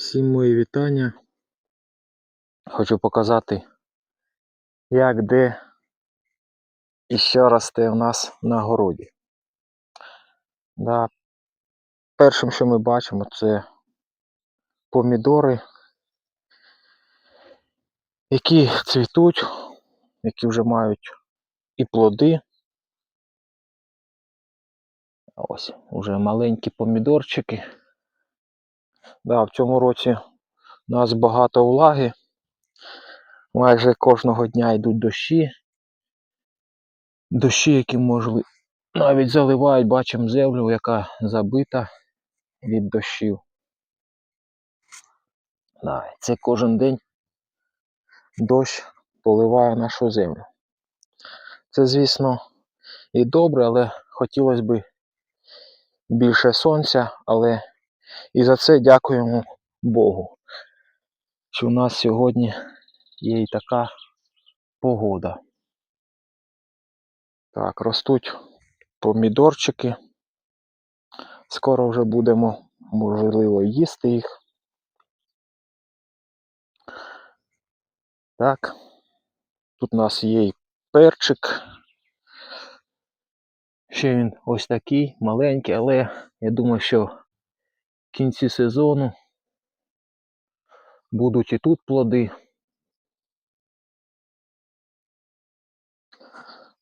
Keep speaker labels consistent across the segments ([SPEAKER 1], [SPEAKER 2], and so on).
[SPEAKER 1] Всім мої вітання. Хочу показати, як де і що росте у нас на городі. Да. Першим, що ми бачимо, це помідори, які цвітуть, які вже мають і плоди. Ось уже маленькі помідорчики. Да, в цьому році у нас багато влаги. Майже кожного дня йдуть дощі. Дощі, які можливо навіть заливають, бачимо землю, яка забита від дощів. Да, це кожен день дощ поливає нашу землю. Це, звісно, і добре, але хотілося б більше сонця, але і за це дякуємо Богу, що у нас сьогодні є і така погода. Так, ростуть помідорчики. Скоро вже будемо, можливо, їсти їх. Так. Тут у нас є і перчик. Ще він ось такий, маленький, але я думаю, що в кінці сезону будуть і тут плоди.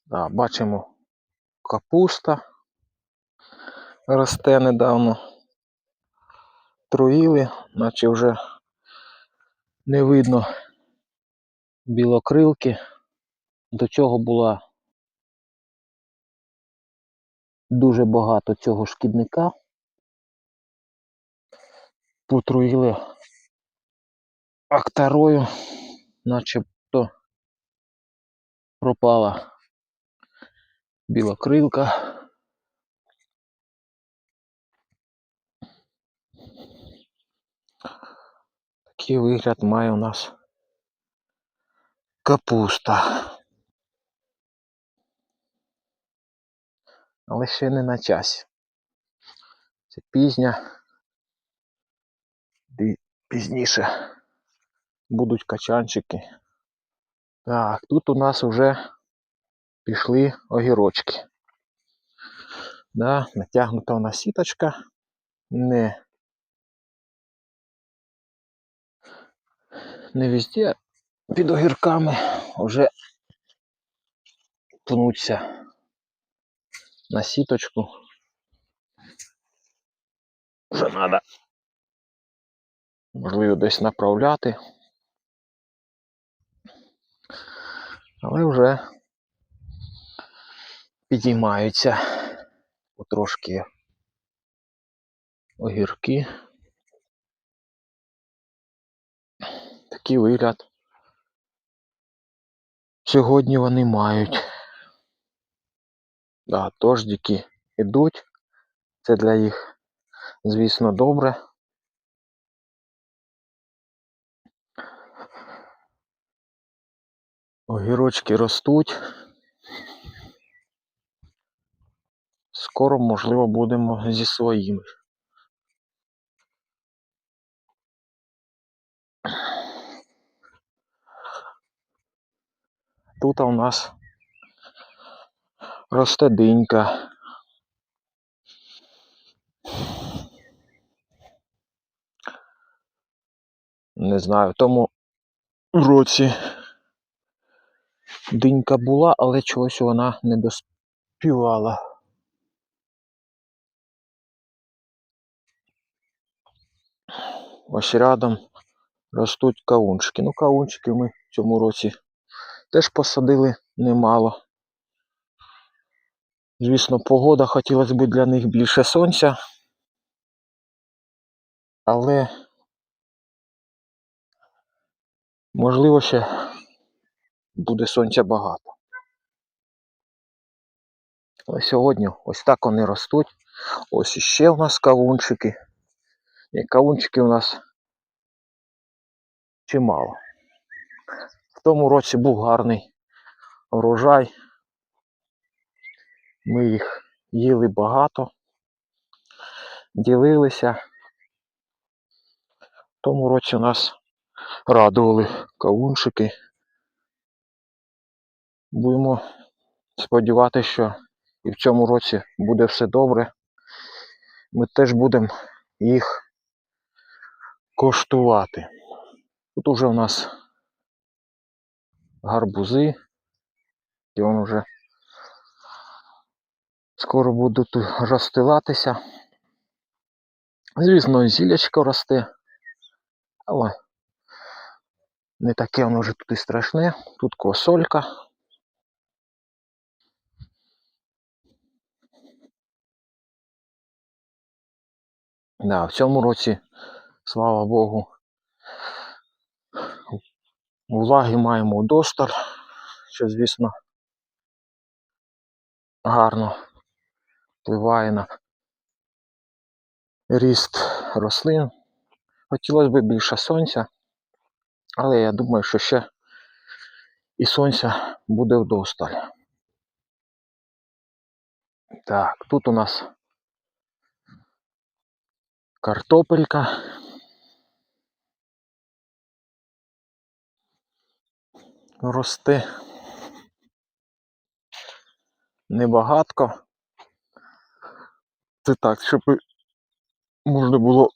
[SPEAKER 1] Да, бачимо капуста росте недавно. Труїли, наче вже не видно білокрилки. До цього була дуже багато цього шкідника. Потруїли актарою, начебто пропала білокрилка. Такий вигляд має у нас капуста. Але ще не на часі. Це пізня. Пізніше будуть качанчики. Так, тут у нас вже пішли огірочки. Да, натягнута нас сіточка. Не, не везде під огірками вже пнуться на сіточку. Вже треба можливо десь направляти. Але вже підіймаються потрошки огірки. Такий вигляд. Сьогодні вони мають. Да, дождики ідуть. Це для їх, звісно, добре. Огірочки ростуть. Скоро, можливо, будемо зі своїми. Тут у нас росте динька. Не знаю, тому році динька була, але чогось вона не доспівала. Ось рядом ростуть кавунчики. Ну, кавунчики ми в цьому році теж посадили немало. Звісно, погода хотілося б для них більше сонця. Але можливо ще буде сонця багато. Але сьогодні ось так вони ростуть. Ось іще у нас кавунчики. І кавунчики у нас чимало. В тому році був гарний врожай. Ми їх їли багато, ділилися. В тому році нас радували кавунчики. Будемо сподіватися, що і в цьому році буде все добре. Ми теж будемо їх коштувати. Тут уже у нас гарбузи, і вони вже скоро будуть розстилатися. Звісно, зілячко росте, але не таке воно вже тут і страшне. Тут косолька. Да, в цьому році, слава Богу, влаги маємо досталь, що, звісно, гарно впливає на ріст рослин. Хотілося б більше сонця, але я думаю, що ще і сонця буде вдосталь. Так, тут у нас картопелька. Росте небагатко. Це так, щоб можна було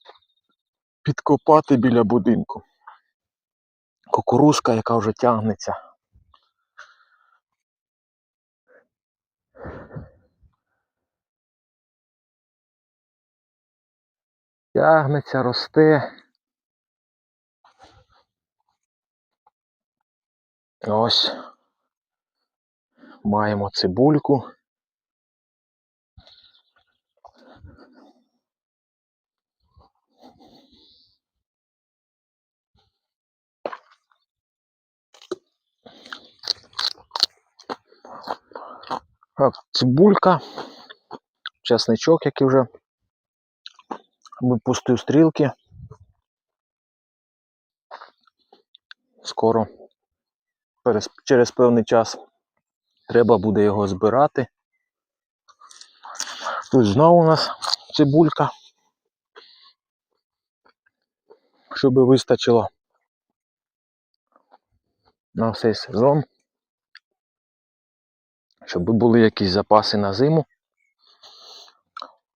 [SPEAKER 1] підкопати біля будинку. Кукурузка, яка вже тягнеться. Тягнеться, росте. Ось. Маємо цибульку. Так, цибулька, чесничок, який вже випустив стрілки. Скоро через, певний час треба буде його збирати. Тут знову у нас цибулька, щоб вистачило на цей сезон, щоб були якісь запаси на зиму.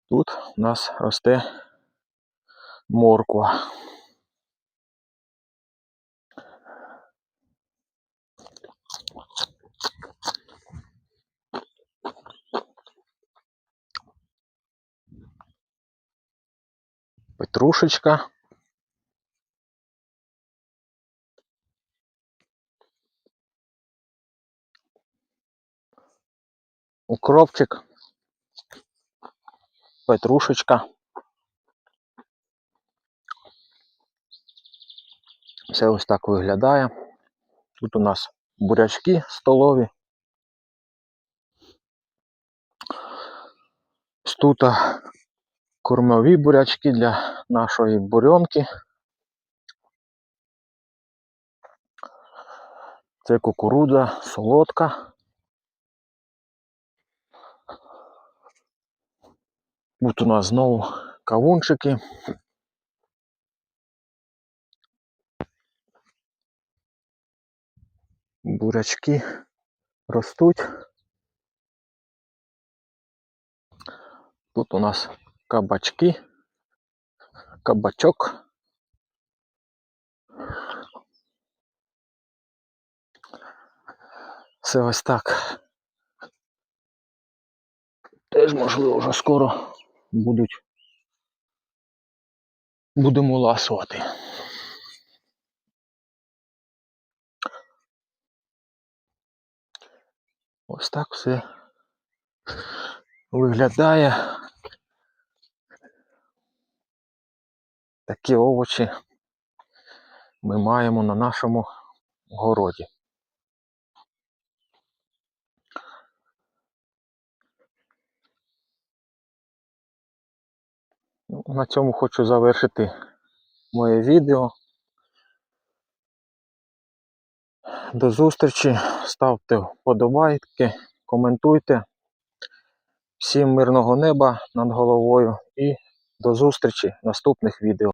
[SPEAKER 1] Тут у нас росте морква. Петрушечка. Укропчик. Петрушечка. Все ось так виглядає. Тут у нас бурячки столові. Тут кормові бурячки для нашої бурьонки. Це кукурудза солодка. Тут у нас знову кавунчики. Бурячки ростуть. Тут у нас кабачки, кабачок. Все ось так. Теж, можливо, вже скоро будуть. Будемо ласувати. Ось так все виглядає. Такі овочі ми маємо на нашому городі. Ну, На цьому хочу завершити моє відео. До зустрічі, ставте вподобайки, коментуйте. Всім мирного неба над головою і до зустрічі в наступних відео.